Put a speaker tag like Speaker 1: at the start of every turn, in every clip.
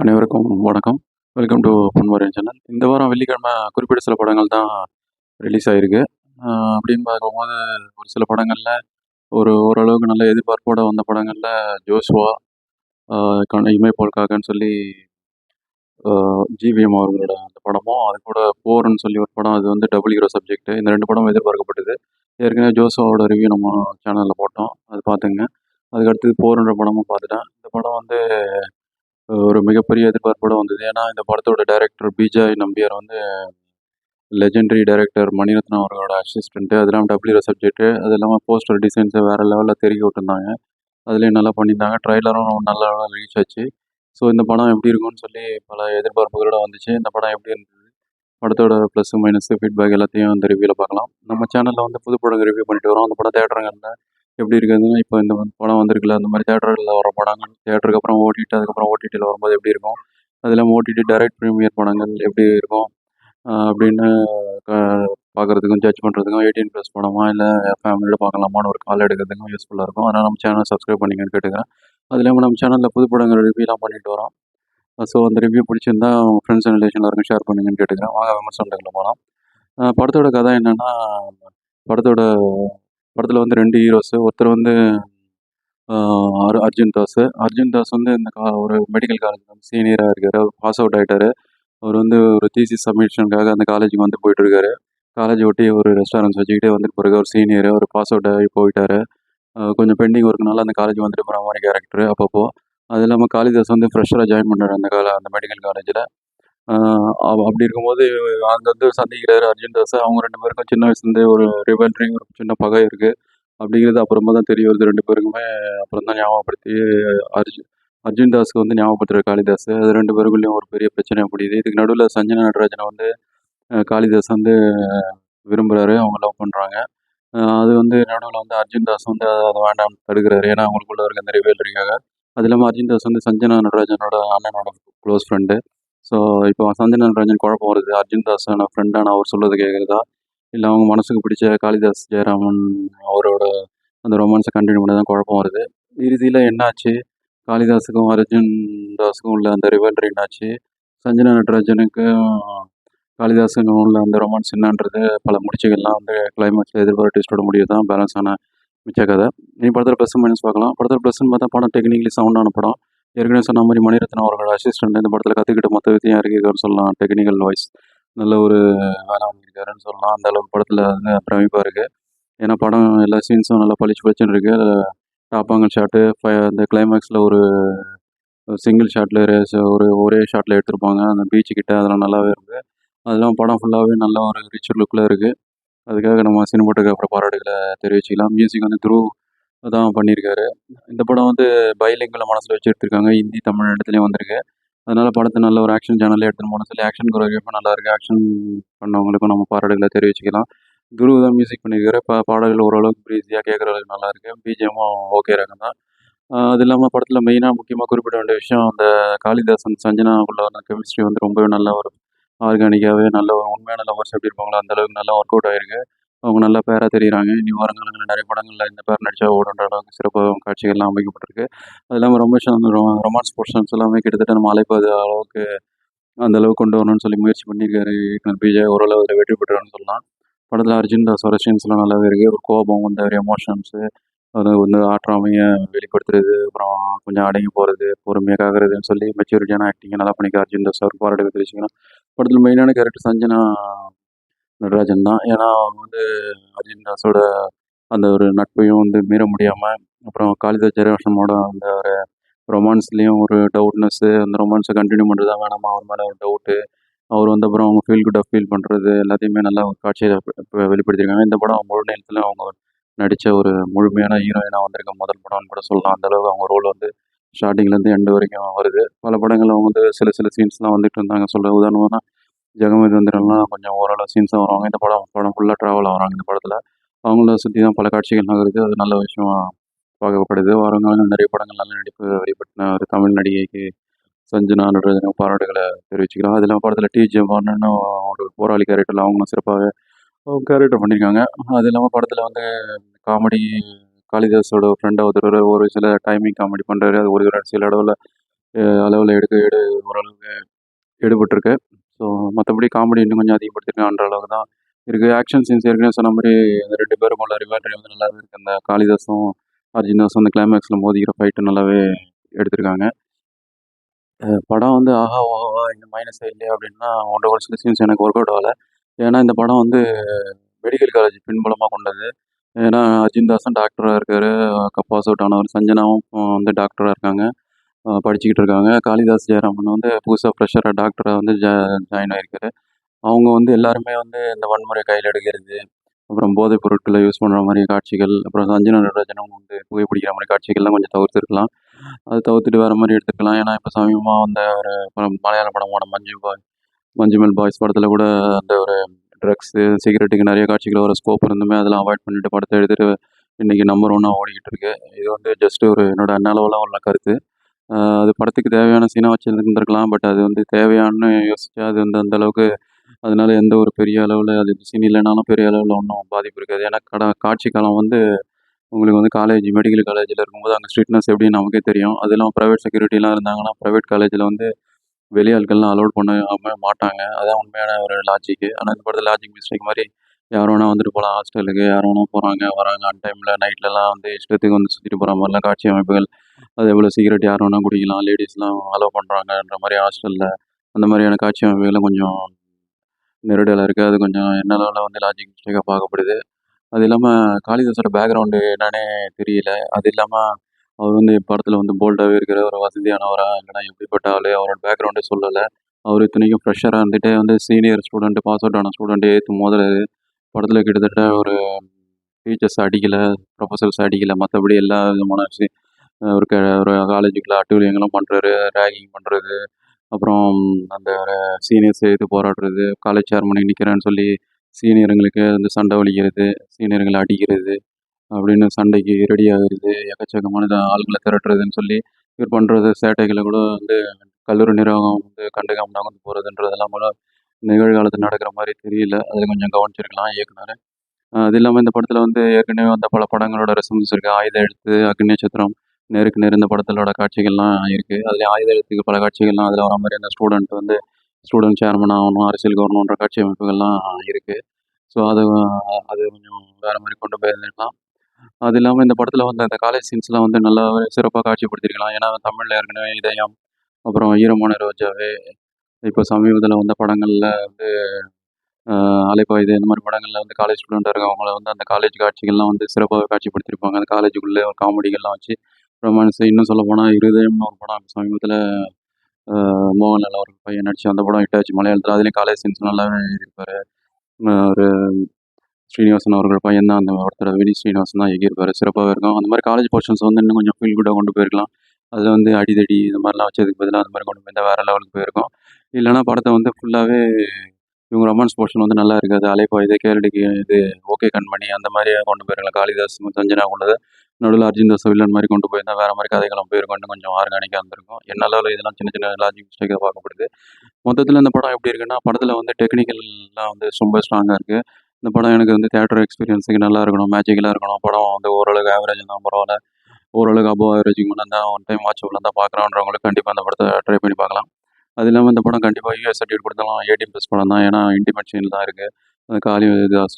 Speaker 1: அனைவருக்கும் வணக்கம். Welcome to பொன்மரியன் channel இந்த வாரம் வெள்ளிக்கிழமை குறிப்பிட்ட சில படங்கள் தான் ரிலீஸ் ஆகிருக்கு அப்படின்னு பார்க்கும்போது ஒரு சில படங்களில் ஒரு ஓரளவுக்கு நல்ல எதிர்பார்ப்போடு வந்த படங்களில் ஜோஸ்வா கண இமை போல்காகன்னு சொல்லி ஜிவிஎம் அவர்களோட அந்த படமும் அது கூட போர்னு சொல்லி ஒரு படம் அது வந்து டபுள் ஹீரோ சப்ஜெக்ட் இந்த ரெண்டு படமும் எதிர்பார்க்கப்பட்டது. ஏற்கனவே ஜோஸ்வாவோட ரிவ்யூ நம்ம சேனலில் போட்டோம். அது பார்த்துங்க. அதுக்கடுத்து போர்ன்ற படமும் பார்த்துட்டேன். இந்த படம் வந்து ஒரு மிகப்பெரிய எதிர்பார்ப்போட வந்தது. ஏன்னா இந்த படத்தோட டைரக்டர் பிஜாய் நம்பியார் வந்து லெஜெண்டரி டைரக்டர் மணிரத்னம் அவர்களோட அசிஸ்டண்ட்டு e அது இல்லாமல் டபிள்யூ சப்ஜெக்ட்டு அது இல்லாமல் போஸ்டர் டிசைன்ஸை வேறு லெவலில் தெரிய விட்டுருந்தாங்க. அதுலேயும் நல்லா பண்ணியிருந்தாங்க. ட்ரைலரும் நல்லா ரீச் ஆச்சு. ஸோ இந்த படம் எப்படி இருக்கும்னு சொல்லி பல எதிர்பார்ப்புகளோட வந்துச்சு. இந்த படம் எப்படி இருந்தது? படத்தோட ப்ளஸ் மைனஸ் ஃபீட்பேக் எல்லாத்தையும் அந்த ரிவ்யூவில் பார்க்கலாம். நம்ம சேனலில் வந்து புது படம் ரிவ்யூ பண்ணிட்டு வரோம். அந்த படம் தேட்டருங்களில் எப்படி இருக்குதுன்னா இப்போ இந்த படம் வந்திருக்குல்ல அந்த மாதிரி தேட்டர்களில் வர படங்கள். தேட்டருக்கு அப்புறம் ஓடிட்டு அதுக்கப்புறம் ஓடிடியில் வரும்போது எப்படி இருக்கும்? அது இல்லாமல் ஓடிடி டைரக்ட் ப்ரீமியர் படங்கள் எப்படி இருக்கும்? அப்படின்னு பார்க்குறதுக்கும் ஜட்ஜ் பண்ணுறதுக்கும் எயிட்டீன் ப்ளஸ் படமா இல்லை ஃபேமிலியோட பார்க்கலாமான்னு ஒரு கால் எடுக்கிறதுக்கும் யூஸ்ஃபுல்லாக இருக்கும். அதனால் நம்ம சேனல் சப்ஸ்கிரைப் பண்ணிங்கன்னு கேட்டுக்கிறேன். அது இல்லாமல் நம்ம சேனலில் புது படங்கள் ரிவ்யூலாம் பண்ணிட்டு வரோம். ஸோ அந்த ரிவ்யூ பிடிச்சிருந்தா உங்கள் ஃப்ரெண்ட்ஸ் அண்ட் ரிலேஷன் எல்லாருக்கும் ஷேர் பண்ணுங்கன்னு கேட்டுக்கிறேன். வாங்க விமர்சனத்துக்குள்ள போகலாம் படத்தோட கதை என்னென்னா படத்தோட படத்தில் வந்து ரெண்டு ஹீரோஸு ஒருத்தர் வந்து அர் அர்ஜுன் தாஸ். அர்ஜுன் தாஸ் வந்து இந்த கா ஒரு மெடிக்கல் காலேஜ் வந்து சீனியராக இருக்கார். அவர் பாஸ் அவுட் ஆகிட்டார் அவர் வந்து ஒரு தீசிஸ் சப்மிஷனுக்காக அந்த காலேஜுக்கு வந்து போயிட்டுருக்காரு. காலேஜ் ஒட்டி ஒரு ரெஸ்டாரண்ட்ஸ் வச்சுக்கிட்டே வந்துட்டு பிறகு ஒரு சீனியர் அவர் பாஸ் அவுட் ஆகி போயிட்டார். கொஞ்சம் பெண்டிங் ஒர்க்னால அந்த காலேஜ் வந்துட்டு போகிற மாதிரி கேரக்டர் அப்பப்போ. அது இல்லாமல் காளிதாஸ் வந்து ஃப்ரெஷராக ஜாயின் பண்ணுறாரு அந்த கால அந்த மெடிக்கல் காலேஜில் அப்படி இருக்கும்போது அங்கே வந்து சந்திக்கிறாரு அர்ஜுன் தாஸ். அவங்க ரெண்டு பேருக்கும் சின்ன வயசுலேருந்தே ஒரு ரிவல்ட்ரி ஒரு சின்ன பகை இருக்குது அப்படிங்கிறது அப்புறமா தான் தெரிய வருது. ரெண்டு பேருக்குமே அப்புறம் தான் ஞாபகப்படுத்தி அர்ஜுன் அர்ஜுன் தாஸ்க்கு வந்து ஞாபகப்படுத்துகிற காளிதாஸ். அது ரெண்டு பேருக்குள்ளேயும் ஒரு பெரிய பிரச்சனையாக முடியுது. இதுக்கு நடுவில் சஞ்சனா நடராஜனை வந்து காளிதாஸ் வந்து விரும்புகிறாரு அவங்க லவ் பண்ணுறாங்க அது வந்து நடுவில் வந்து அர்ஜுன் தாஸ் வந்து அதை வேண்டாம் தடுக்கிறாரு. ஏன்னா அவங்களுக்குள்ள இருக்க அந்த இருக்காங்க அது இல்லாமல் அர்ஜுன் தாஸ் வந்து சஞ்சனா நடராஜனோட அண்ணனோட க்ளோஸ் ஃப்ரெண்டு ஸோ இப்போ சஞ்சனா நடராஜன் குழப்பம் வருது. அர்ஜுன் தாஸான ஃப்ரெண்டான அவர் சொல்கிறது கேட்குறதா இல்லை அவங்க மனசுக்கு பிடிச்ச காளிதாஸ் ஜெயராமன் அவரோட அந்த ரொமான்ஸை கண்டினியூ பண்ணி தான் குழப்பம் வருது. இறுதியில் என்னாச்சு? காளிதாஸுக்கும் அர்ஜுன் தாஸுக்கும் உள்ள அந்த ரிவல்ரி என்னாச்சு? சஞ்சனா நடராஜனுக்கும் காளிதாஸுக்கும் உள்ள அந்த ரொமான்ஸ் என்னன்றது பல முடிச்சுகள்லாம் வந்து கிளைமேக்ஸில் எதிர்பார்ப்பு டெஸ்ட்டோட முடிவு தான் பேலன்ஸான மிச்ச கதை. நீ படத்தில் ப்ளஸ் மைனஸ் பார்க்கலாம். படத்தில் ப்ளஸ்ன்னு பார்த்தா படம் டெக்னிக்கலி சவுண்டான படம். ஏற்கனவே சொன்ன மாதிரி மணிரத்னம் அவர்களோட அசிஸ்டண்ட் இந்த படத்தில் கற்றுக்கிட்ட மொத்த வித்தையும் இருக்குன்னு சொல்லலாம். டெக்னிக்கல் வாய்ஸ் நல்ல ஒரு வேலை வாங்கியிருக்காருன்னு சொல்லலாம். அந்த அளவுக்கு படத்தில் வந்து பிரமிப்பாக இருக்குது ஏன்னா படம் எல்லா சீன்ஸும் நல்லா பளிச்சு பளிச்சுன்னு இருக்குது அதில் டாப்பாங்கல் ஷாட்டு அந்த கிளைமேக்ஸில் ஒரு சிங்கிள் ஷாட்டில் ஒரு ஒரே ஷாட்டில் எடுத்திருப்பாங்க. அந்த பீச்சு கிட்ட அதெல்லாம் நல்லாவே இருக்குது அதெல்லாம் படம் ஃபுல்லாகவே நல்ல ஒரு ரிச்சர் லுக்கில் இருக்குது அதுக்காக நம்ம சினிமாட்டோகிராஃபர் பாராட்டுகளை தெரிவிச்சிக்கலாம். மியூசிக் வந்து த்ரூ தான் பண்ணியிருக்காரு. இந்த படம் வந்து பைலிங்கில் மனசில் வச்சு எடுத்திருக்காங்க. ஹிந்தி தமிழ் இடத்துலையும் வந்திருக்கு. அதனால் படத்தை நல்ல ஒரு ஆக்ஷன் சேனலில் எடுத்துன்னு போன சொல்லி ஆக்ஷன் கொரியோகிராஃபி நல்லா இருக்குது ஆக்ஷன் பண்ணவங்களுக்கும் நம்ம பாராட்டுகளை தெரிவிச்சுக்கலாம். குரு தான் மியூசிக் பண்ணியிருக்காரு. பா பாடல்கள் ஓரளவுக்கு ப்ரீஸியாக கேட்குற அளவுக்கு நல்லா இருக்குது பிஜிஎம்மும் ஓகே ரகம் தான். அது இல்லாமல் படத்தில் மெயினாக முக்கியமாக குறிப்பிட வேண்டிய விஷயம் அந்த காளிதாசன் சஞ்சனா உள்ள அந்த கெமிஸ்ட்ரி வந்து ரொம்பவே நல்ல ஒரு ஆர்கானிக்காகவே நல்ல ஒரு உண்மையான லவர்ஸ் எப்படி இருப்பாங்களோ அந்தளவுக்கு நல்லா ஒர்க் அவுட் ஆகிருக்கு அவங்க நல்ல பேராக தெரிகிறாங்க இனி வருங்காலங்களில் நிறைய படங்களில் இந்த பேர் நடித்தா ஓடுன்ற அளவுக்கு சிறப்பாக காட்சிகள்லாம் அமைக்கப்பட்டிருக்கு. அது இல்லாமல் ரொம்ப ரொமான்ஸ் போர்ஷன்ஸ் எல்லாமே கிட்டத்தட்ட நம்ம அழைப்பது அளவுக்கு அந்த அளவுக்கு கொண்டு வரணும்னு சொல்லி முயற்சி பண்ணியிருக்காரு இயக்குனர் விஜய் ஓரளவு அதில் வெற்றி பெற்றார்னு சொல்லலாம். படத்தில் அர்ஜுன் தாஸ் வர சீன்ஸ்லாம் நல்லாவே இருக்குது ஒரு கோபம் வந்து ஒரு எமோஷன்ஸு அது வந்து ஆற்றாமையை வெளிப்படுத்துறது அப்புறம் கொஞ்சம் அடங்கி போகிறது பொறுமையாக ஆகிறதுன்னு சொல்லி மெச்சூரிட்டியான ஆக்டிங்கை நல்லா பண்ணிக்க அர்ஜுன் தாஸ். அவர் பாராட்டு தெரிவிச்சுக்கலாம் படத்தில் மெயினான கேரக்டர் சஞ்சனா நடராஜன் தான். ஏன்னா அவங்க வந்து அர்ஜுன் தாஸோட அந்த ஒரு நட்பையும் வந்து மீற முடியாமல் அப்புறம் காளிதாஸ் ஜெயராசனோட அந்த ஒரு ரொமான்ஸ்லேயும் ஒரு டவுட்னஸ்ஸு அந்த ரொமான்ஸை கண்டினியூ பண்ணுறது தான் வேணாமா? அவர் மேலே ஒரு டவுட்டு அவர் வந்து அப்புறம் அவங்க ஃபீல் குட்டாக ஃபீல் பண்ணுறது எல்லாத்தையுமே நல்லா ஒரு காட்சியை வெளிப்படுத்தியிருக்காங்க. இந்த படம் முழு நேரத்தில் அவங்க நடித்த ஒரு முழுமையான ஹீரோயினாக வந்திருக்க முதல் படம்னு கூட சொல்லலாம். அந்தளவுக்கு அவங்க ரோல் வந்து ஸ்டார்டிங்லேருந்து எண்டு வரைக்கும் வருது. பல படங்கள் அவங்க வந்து சில சில சீன்ஸ்லாம் வந்துட்டு இருந்தாங்க. சொல்ல உதாரணம்னா ஜெகமதி வந்திரம்லாம் கொஞ்சம் ஓரளவு சீன்ஸாக வருவாங்க. இந்த படம் படம் ஃபுல்லாக ட்ராவல் ஆகிறாங்க இந்த படத்தில். அவங்கள சுற்றி தான் பல காட்சிகள் நகருது. அது நல்ல விஷயம் பார்க்கப்படுது. வருங்காலங்கள் நிறைய படங்கள் நல்ல நடிப்பு வெளிப்பட்டின ஒரு தமிழ் நடிகைக்கு சஞ்சனா நடராஜனும் பாராட்டுகளை தெரிவிச்சுக்கலாம். அது இல்லாமல் படத்தில் டி ஜெமான்னு ஒரு போராளி கேரக்டரில் அவங்களும் சிறப்பாக கேரக்டர் பண்ணியிருக்காங்க அது இல்லாமல் படத்தில் வந்து காமெடி காளிதாஸோட ஃப்ரெண்டாக ஒருத்தர் ஒரு சில டைமிங் காமெடி பண்ணுறாரு அது ஒரு சில அளவில் அளவில் எடுக்க எடு ஓரளவுக்கு எடுபட்டிருக்கு. ஸோ மற்றபடி காமெடி இன்னும் கொஞ்சம் அதிகப்படுத்திருக்கான்ற அளவுக்கு தான் இருக்குது ஆக்ஷன் சீன்ஸ் ஏற்கனவே சொன்ன மாதிரி அந்த ரெண்டு பேரும் உள்ள ரிவால்ட்ரி வந்து நல்லாவே இருக்குது அந்த காளிதாஸும் அர்ஜுனாஸும் அந்த கிளைமேக்ஸில் மோதிக்கிற ஃபைட்டு நல்லாவே எடுத்திருக்காங்க. படம் வந்து ஆஹா ஓஹா இந்த மைனஸ் இல்லையா அப்படின்னா ஒன்றரை ஒரு சில சீன்ஸ் எனக்கு ஒர்க் அவுட் ஆகலை. ஏன்னா இந்த படம் வந்து மெடிக்கல் காலேஜ் பின்புலமாக கொண்டது. ஏன்னா அர்ஜுன் தாஸும் டாக்டராக இருக்காரு. கப்பாஸ் அவுட் ஆனவர். சஞ்சனாவும் வந்து டாக்டராக இருக்காங்க. படிச்சுக்கிட்டு இருக்காங்க. காளிதாஸ் ஜெயராமன் வந்து புதுசாக ஃப்ரெஷராக டாக்டராக வந்து ஜா ஜாயின் ஆகிருக்காரு அவங்க வந்து எல்லாருமே வந்து இந்த வன்முறை கையில் எடுக்கிறது அப்புறம் போதைப் பொருட்களை யூஸ் பண்ணுற மாதிரி காட்சிகள் அப்புறம் சஞ்சனா நடராஜனும் வந்து புகைப்பிடிக்கிற மாதிரி காட்சிகள்லாம் கொஞ்சம் தவிர்த்துருக்கலாம். அது தவிர்த்துட்டு வேறு மாதிரி எடுத்துக்கலாம். ஏன்னா இப்போ சமீபமாக வந்த ஒரு படம் மலையாள படமான மஞ்சு பாய் மஞ்சுமெல் பாய்ஸ் படத்தில் கூட அந்த ஒரு ட்ரக்ஸு சிகரெட்டுக்கு நிறைய காட்சிகள் வர ஸ்கோப் இருந்துமே அதெல்லாம் அவாய்ட் பண்ணிட்டு படத்தை எடுத்துகிட்டு இன்றைக்கி நம்பர் ஒன்னாக ஓடிக்கிட்டு இருக்கு. இது வந்து ஜஸ்ட் ஒரு என்னோட அன்னளவில் உள்ள கருத்து. அது படத்துக்கு தேவையான சீனாக வச்சுருந்துருக்கலாம் பட் அது வந்து தேவையான்னு யோசிச்சா அது வந்து அந்த அளவுக்கு அதனால எந்த ஒரு பெரிய அளவில் அது சீன் இல்லைனாலும் பெரிய அளவில் ஒன்றும் பாதிப்பு இருக்காது. ஏன்னா கட காட்சி காலம் வந்து உங்களுக்கு வந்து காலேஜ் மெடிக்கல் காலேஜில் இருக்கும்போது அங்கே ஸ்ட்ரிக்ட்னஸ் எப்படின்னு நமக்கே தெரியும். அது இல்லாமல் ப்ரைவேட் செக்யூரிட்டிலாம் இருந்தாங்கன்னா ப்ரைவேட் காலேஜில் வந்து வெளியாட்கள்லாம் அலோட் பண்ண மாட்டாங்க. அதான் உண்மையான ஒரு லாஜிக்கு ஆனால் இந்த படத்தில் லாஜிக் மிஸ்டேக் மாதிரி யார் வேணால் வந்துட்டு போகலாம் ஹாஸ்டலுக்கு யார் வேணால் போகிறாங்க வராங்க அன் டைமில் நைட்லலாம் வந்து இஷ்டத்துக்கு வந்து சுற்றிட்டு போகிற மாதிரிலாம் காட்சி அமைப்புகள் அதே போல் சிகரெட் யார் வேணால் குடிக்கலாம் லேடிஸ்லாம் அலோவ் பண்ணுறாங்கன்ற மாதிரி ஹாஸ்டலில் அந்த மாதிரியான காட்சி அமைப்புகள்லாம் கொஞ்சம் நெருடலாக இருக்குது அது கொஞ்சம் என்னால் வந்து லாஜிக் மிஸ்டேக்காக பார்க்கப்படுது. அது இல்லாமல் காளிதாஸோட பேக்ரவுண்டு என்னன்னே தெரியல. அது இல்லாமல் அவர் வந்து படத்தில் வந்து போல்டாகவே இருக்கிற ஒரு வசதியானவராக இல்லைனா எப்படிப்பட்ட ஆள் அவரோட பேக்ரவுண்டே சொல்லலை. அவர் இத்தனைக்கும் ஃப்ரெஷராக இருந்துகிட்டே வந்து சீனியர் ஸ்டூடெண்ட்டு பாஸ் அவுட் ஆன ஸ்டூடெண்ட் ஏற்று முதல்ல படத்தில் கிட்டத்தட்ட ஒரு டீச்சர்ஸ் அடிக்கலை ப்ரொஃபஸர்ஸ் அடிக்கலை மற்றபடி எல்லா விதமான விஷயம் ஒரு க ஒரு காலேஜுக்குள்ள அட்டூழியங்களும் பண்ணுறாரு ரேகிங் பண்ணுறது அப்புறம் அந்த சீனியர்ஸ் எதிர்த்து போராடுறது காலேஜ் சேர்மனை நிற்கிறேன்னு சொல்லி சீனியருங்களுக்கு வந்து சண்டை ஒழிக்கிறது சீனியர்களை அடிக்கிறது அப்படின்னு சண்டைக்கு ரெடி ஆகிறது எக்கச்சக்கமான ஆளுங்களை திரட்டுறதுன்னு சொல்லி இவர் பண்ணுறது சேட்டைகளை கூட வந்து கல்லூரி நிர்வாகம் வந்து கண்டுக்காமல் வந்து போகிறதுன்றதெல்லாம் கூட நிகழ்காலத்தில் நடக்கிற மாதிரி தெரியல. அதில் கொஞ்சம் கவனிச்சிருக்கலாம் இயக்குனர். அது இல்லாமல் இந்த படத்தில் வந்து ஏற்கனவே வந்த பல படங்களோட ரெசன்ஸ் இருக்குது ஆயுத எழுத்து அக்னி நட்சத்திரம் நேருக்கு நேர் இந்த படத்திலோட காட்சிகள்லாம் இருக்குது அதில் ஆயுத எழுத்துக்கு பல காட்சிகள்லாம் அதில் வர மாதிரி அந்த ஸ்டூடெண்ட் வந்து ஸ்டூடெண்ட் சேர்மன் ஆகணும் அரசியலுக்கு வரணுன்ற காட்சி அமைப்புகள்லாம் இருக்குது ஸோ அது அது கொஞ்சம் வேறு மாதிரி கொண்டு போயிருந்துருக்கலாம் அது இல்லாமல் இந்த படத்தில் வந்து அந்த காலேஜ் சீன்ஸ்லாம் வந்து நல்லா சிறப்பாக காட்சிப்படுத்திருக்கலாம். ஏன்னா தமிழில் ஏற்கனவே இதயம் அப்புறம் ஈரமான ரோஜாவே இப்போ சமீபத்தில் வந்த படங்களில் வந்து அலைப்பாயுது இந்த மாதிரி படங்களில் வந்து காலேஜ் ஸ்டூடெண்ட்டாக இருக்கவங்கள வந்து அந்த காலேஜ் காட்சிகள்லாம் வந்து சிறப்பாக காட்சிப்படுத்தியிருப்பாங்க அந்த காலேஜுக்குள்ளே ஒரு காமெடிகள்லாம் வச்சு ரொமான்ஸ் இன்னும் சொல்ல போனால் இருதயம்னு ஒரு படம் சமீபத்தில் மோகன்லால் அவர் பையன் நடிச்சு அந்த படம் ஹிட் ஆச்சு மலையாளத்தில் அதுலேயும் காலேஜ் சீன்ஸ் நல்லாவே எழுதியிருப்பாரு. ஒரு ஸ்ரீனிவாசன் அவர்கள் பையன் தான். அந்த ஒருத்தர் வினி ஸ்ரீனிவாசன் தான் எகியிருப்பாரு சிறப்பாகவே இருக்கும். அந்த மாதிரி காலேஜ் போர்ஷன்ஸ் வந்து இன்னும் கொஞ்சம் ஃபீல் குட்டாக கொண்டு போயிருக்கலாம். அதில் வந்து அடிதடி இந்த மாதிரிலாம் வச்சதுக்கு பதிலாக அந்த மாதிரி கொண்டு போய் வேறு லெவலுக்கு போயிருக்கோம். இல்லைனா படத்தை வந்து ஃபுல்லாகவே இவங்க ரொமான்ஸ் போர்ஷன் வந்து நல்லா இருக்காது. அலைப்பாயுது கேரடிக்கு இது ஓகே கண்மணி. அந்த மாதிரி கொண்டு போயிருக்கலாம். காளிதாஸ் சஞ்சனா கொண்டது நடுவில் அர்ஜுன் தாஸ் வில்லன் மாதிரி கொண்டு போயிருந்தா வேறு மாதிரி கதைகளும் போயிருக்கோம்னு இன்னும் கொஞ்சம் ஆர்கானிக்காக இருந்திருக்கும். என்னால் இதெல்லாம் சின்ன சின்ன லாஜிக் மிஸ்டேக்காக பார்க்கப்படுது. மொத்தத்தில் இந்த படம் எப்படி இருக்குன்னா படத்தில் வந்து டெக்னிக்கல்லாம் வந்து ரொம்ப ஸ்ட்ராங்காக இருக்குது இந்த படம் எனக்கு வந்து தேட்டர் எக்ஸ்பீரியன்ஸுக்கு நல்லா இருக்கணும் மேஜிக்கலாக இருக்கணும். படம் வந்து ஓரளவுக்கு ஆவரேஜ் தான் பரவாயில்ல. ஓரளவுக்கு அபோவ் ஆவரேஜுக்கு முன்னாடி தான் ஒன் டைம் வாட்சபிள் தான் பார்க்குறோன்றவங்களுக்கு கண்டிப்பாக அந்த படத்தை ட்ரை பண்ணி பார்க்கலாம். அது இல்லாமல் இந்த படம் கண்டிப்பாக யூஎஸ் சர்டிஃபிகேட் கொடுத்தாலும் எயிட்டீன் ப்ளஸ் படம் தான். ஏன்னா இன்டிமேட் சீன் தான் இருக்குது அது காலி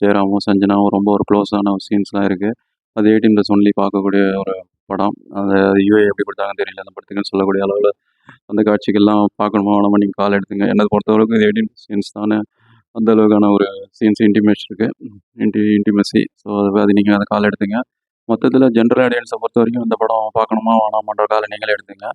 Speaker 1: ஜெயராமும் சஞ்சனாவும் ரொம்ப ஒரு க்ளோஸான சீன்ஸ்லாம் இருக்குது அது எயிட்டீன் ப்ளஸ் ஒன்லி பார்க்கக்கூடிய ஒரு படம். அது யூஏ எப்படி கொடுத்தாங்கன்னு தெரியல. அந்த படத்துக்குன்னு சொல்லக்கூடிய அளவில் அந்த காட்சிகள்லாம் பார்க்கணுமா? வேணாமா? நீங்கள் கால் எடுத்துங்க. என்னை பொறுத்தவரைக்கும் இது எயிட்டீன் சீன்ஸ் தானே. அந்த அளவுக்கான ஒரு சீன்ஸ் இன்டிமேஷன் இருக்குது இன்டி இன்டிமெசி ஸோ அது அது நீங்கள் அந்த கால் எடுத்துங்க. மொத்தத்தில் ஜென்ரல் ஆடியன்ஸை பொறுத்த வரைக்கும் இந்த படம் பார்க்கணுமா? வேணாமான்ற காலை நீங்களே எடுத்துங்க.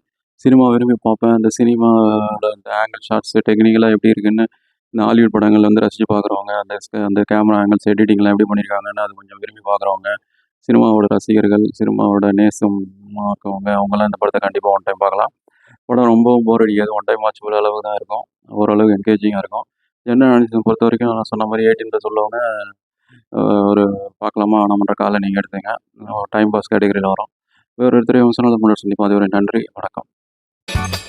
Speaker 1: சினிமா விரும்பி பார்ப்பேன். அந்த சினிமாவோட அந்த ஆங்கிள் ஷாட்ஸு டெக்னிக்கலாக எப்படி இருக்குன்னு இந்த ஹாலிவுட் படங்கள் வந்து ரசித்து பார்க்குறவங்க அந்த அந்த கேமரா ஆங்கிள்ஸ் எடிட்டிங்லாம் எப்படி பண்ணியிருக்காங்கன்னு அது கொஞ்சம் விரும்பி பார்க்குறவங்க. சினிமாவோட ரசிகர்கள் சினிமாவோட நேசம் இருக்கவங்க அவங்கெல்லாம் இந்த படத்தை கண்டிப்பாக ஒன் டைம் பார்க்கலாம். படம் ரொம்பவும் போர் அடிக்காது. ஒன் டைம் வாட்ச் போகிற அளவுக்கு தான் இருக்கும். ஓரளவுக்கு என்கேஜிங்காக இருக்கும். என்ன நினைச்சது பொறுத்த வரைக்கும் நான் சொன்ன மாதிரி எயிட்டீன் சொல்லுவாங்க ஒரு பார்க்கலாமா? வேணாமன்ற காலை நீங்கள் எடுத்துங்க டைம் பாஸ் கேட்டகரியில் வரும். வேறு ஒருத்தர் விமர்சனம் பண்ண சந்திப்போம் அதுவரை நன்றி. வணக்கம். Thank you.